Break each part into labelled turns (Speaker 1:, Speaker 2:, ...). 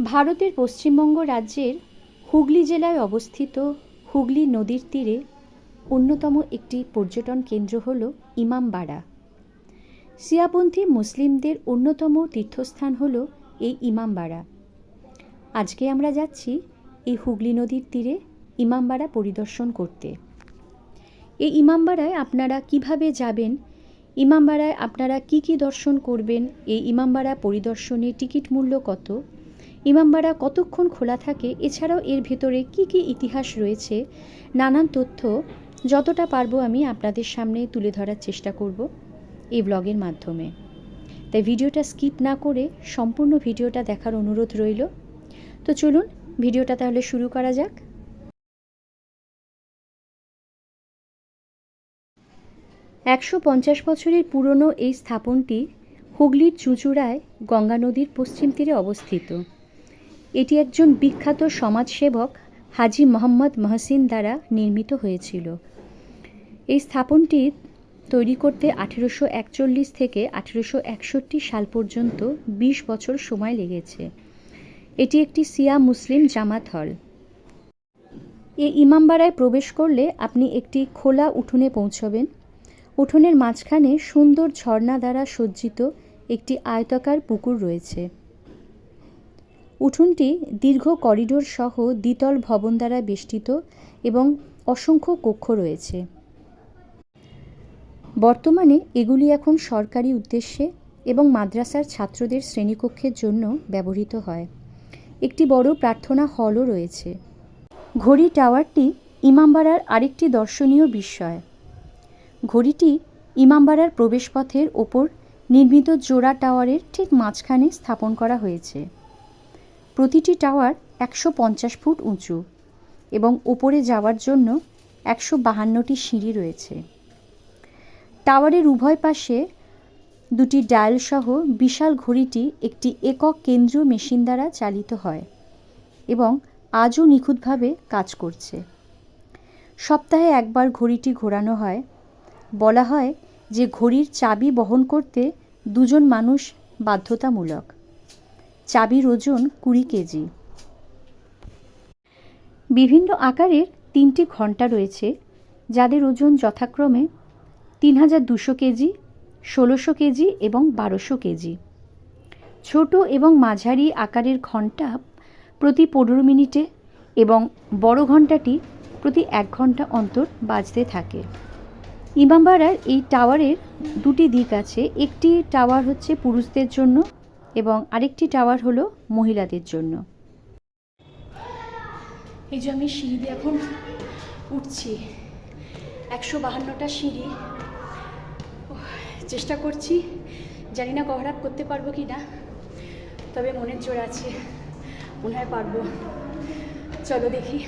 Speaker 1: ভারতের পশ্চিমবঙ্গ রাজ্যের হুগলি জেলায় অবস্থিত হুগলি নদীর তীরে অন্যতম একটি পর্যটন কেন্দ্র হল ইমামবাড়া। শিয়াপন্থী মুসলিমদের অন্যতম তীর্থস্থান হল এই ইমামবাড়া। আজকে আমরা যাচ্ছি এই হুগলি নদীর তীরে ইমামবাড়া পরিদর্শন করতে। এই ইমামবাড়ায় আপনারা কীভাবে যাবেন? ইমামবাড়ায় আপনারা কি কি দর্শন করবেন? এই ইমামবাড়া পরিদর্শনের টিকিট মূল্য কত? ইমামবাড়া কতক্ষণ খোলা থাকে, এছাড়াও এর ভেতরে কি কি ইতিহাস রয়েছে, নানান তথ্য যতটা পারব আমি আপনাদের সামনে তুলে ধরার চেষ্টা করব এই ব্লগের মাধ্যমে। তাই ভিডিওটা স্কিপ না করে সম্পূর্ণ ভিডিওটা দেখার অনুরোধ রইল। তো চলুন, ভিডিওটা তাহলে শুরু করা যাক। একশো পঞ্চাশ বছরের পুরনো এই স্থাপনটি হুগলির চুঁচুড়ায় গঙ্গা নদীর পশ্চিম তীরে অবস্থিত। এটি একজন বিখ্যাত সমাজসেবক হাজি মোহাম্মদ মহসিন দ্বারা নির্মিত হয়েছিল। এই স্থাপনটি তৈরি করতে আঠেরোশো একচল্লিশ থেকে আঠেরোশো একষট্টি সাল পর্যন্ত বিশ বছর সময় লেগেছে। এটি একটি সিয়া মুসলিম জামাত হল। এই ইমামবাড়ায় প্রবেশ করলে আপনি একটি খোলা উঠোনে পৌঁছবেন। উঠোনের মাঝখানে সুন্দর ঝর্ণা দ্বারা সজ্জিত একটি আয়তাকার পুকুর রয়েছে। উঠোনটি দীর্ঘ করিডোর সহ দ্বিতল ভবন দ্বারা বেষ্টিত এবং অসংখ্য কক্ষ রয়েছে। বর্তমানে এগুলি এখন সরকারি উদ্দেশ্যে এবং মাদ্রাসার ছাত্রদের শ্রেণীকক্ষের জন্য ব্যবহৃত হয়। একটি বড় প্রার্থনা হলও রয়েছে। ঘড়ি টাওয়ারটি ইমামবাড়ার আরেকটি দর্শনীয় বিস্ময়। ঘড়িটি ইমামবাড়ার প্রবেশপথের ওপর নির্মিত জোড়া টাওয়ারের ঠিক মাঝখানে স্থাপন করা হয়েছে। প্রতিটি টাওয়ার একশো পঞ্চাশ ফুট উঁচু এবং ওপরে যাওয়ার জন্য একশো বাহান্নটি সিঁড়ি রয়েছে। টাওয়ারের উভয় পাশে দুটি ডায়াল সহ বিশাল ঘড়িটি একটি একক কেন্দ্রীয় মেশিন দ্বারা চালিত হয় এবং আজও নিখুঁতভাবে কাজ করছে। সপ্তাহে একবার ঘড়িটি ঘোরানো হয়। বলা হয় যে ঘড়ির চাবি বহন করতে দুজন মানুষ বাধ্যতামূলক। চাবির ওজন কুড়ি কেজি। বিভিন্ন আকারের তিনটি ঘণ্টা রয়েছে, যাদের ওজন যথাক্রমে তিন হাজার দুশো কেজি, ষোলোশো কেজি এবং বারোশো কেজি। ছোট এবং মাঝারি আকারের ঘণ্টা প্রতি পনেরো মিনিটে এবং বড় ঘন্টাটি প্রতি এক ঘণ্টা অন্তর বাজতে থাকে। ইমামবাড়ার এই টাওয়ারের দুটি দিক আছে। একটি টাওয়ার হচ্ছে পুরুষদের জন্য এবং আরেকটি টাওয়ার হলো মহিলাদের জন্য। এই যে আমি সিঁড়ি দিয়ে এখন উঠছি। একশো বাহান্নটা সিঁড়ি। চেষ্টা করছি। জানি না কভার করতে পারব কি না, তবে মনের জোর আছে। মনে হয় পারব। চলো দেখি।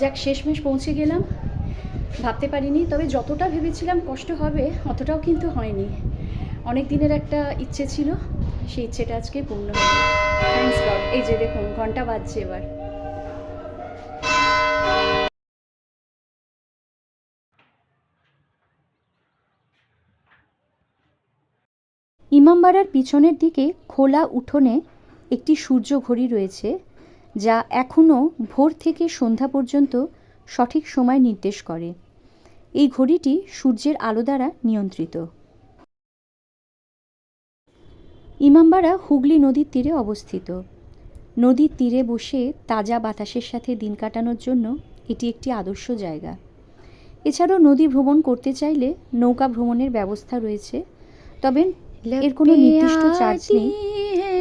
Speaker 1: যাক, শেষমেশ পৌঁছে গেলাম। ভাবতে পারিনি, তবে যতটা ভেবেছিলাম কষ্ট হবে, অতটাও কিন্তু হয়নি। অনেক দিনের একটা ইচ্ছে ছিল, সেই ইচ্ছেটা আজকে পূর্ণ হলো। গড এই যে দেখুন, ঘণ্টা বাজছে এবার। ইমামবাড়ার পিছনের দিকে খোলা উঠোনে একটি সূর্য ঘড়ি রয়েছে, যা এখনও ভোর থেকে সন্ধ্যা পর্যন্ত সঠিক সময় নির্দেশ করে। এই ঘড়িটি সূর্যের আলো দ্বারা নিয়ন্ত্রিত। ইমামবাড়া হুগলি নদীর তীরে অবস্থিত। নদীর তীরে বসে তাজা বাতাসের সাথে দিন কাটানোর জন্য এটি একটি আদর্শ জায়গা। এছাড়াও নদী ভ্রমণ করতে চাইলে নৌকা ভ্রমণের ব্যবস্থা রয়েছে, তবে এর কোনো নির্দিষ্ট চার্জ নেই।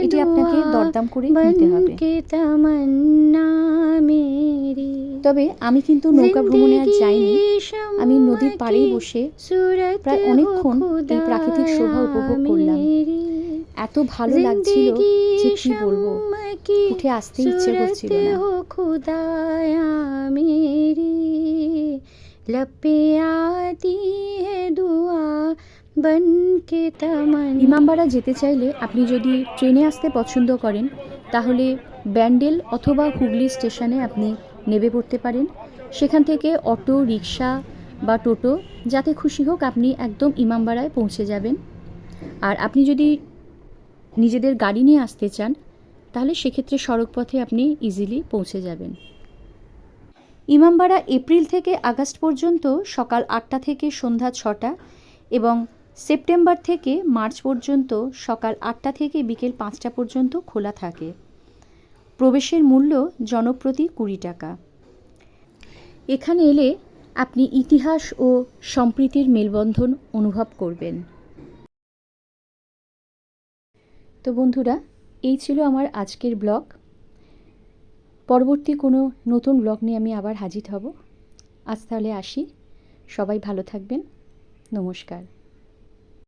Speaker 1: এটি আপনাকে দরদাম করে নিতে হবে। তবে আমি কিন্তু নৌকা ভ্রমণে আর যাইনি। আমি নদীর পাড়ে বসে প্রায় অনেকক্ষণ এই প্রাকৃতিক শোভা উপভোগ করলাম। এত ভালো লাগছিল যে কি বলব? উঠে আসতে ইচ্ছে করছিল
Speaker 2: লপে আতি হে দুয়া
Speaker 1: ইমামবাড়া যেতে চাইলে আপনি যদি ট্রেনে আসতে পছন্দ করেন তাহলে ব্যান্ডেল অথবা হুগলি স্টেশনে আপনি নেমে পড়তে পারেন। সেখান থেকে অটো রিক্সা বা টোটো, যাতে খুশি হোক আপনি একদম ইমামবাড়ায় পৌঁছে যাবেন। আর আপনি যদি নিজেদের গাড়ি নিয়ে আসতে চান, তাহলে সেক্ষেত্রে সড়ক পথে আপনি ইজিলি পৌঁছে যাবেন। ইমামবাড়া এপ্রিল থেকে আগস্ট পর্যন্ত সকাল আটটা থেকে সন্ধ্যা ছটা এবং সেপ্টেম্বর থেকে মার্চ পর্যন্ত সকাল আটটা থেকে বিকেল পাঁচটা পর্যন্ত খোলা থাকে। প্রবেশের মূল্য জনপ্রতি কুড়ি টাকা। এখানে এলে আপনি ইতিহাস ও সম্প্রীতির মেলবন্ধন অনুভব করবেন। তো বন্ধুরা, এই ছিল আমার আজকের ব্লগ। পরবর্তী কোনো নতুন ব্লগ নিয়ে আমি আবার হাজির হব। আজ তাহলে আসি। সবাই ভালো থাকবেন। নমস্কার।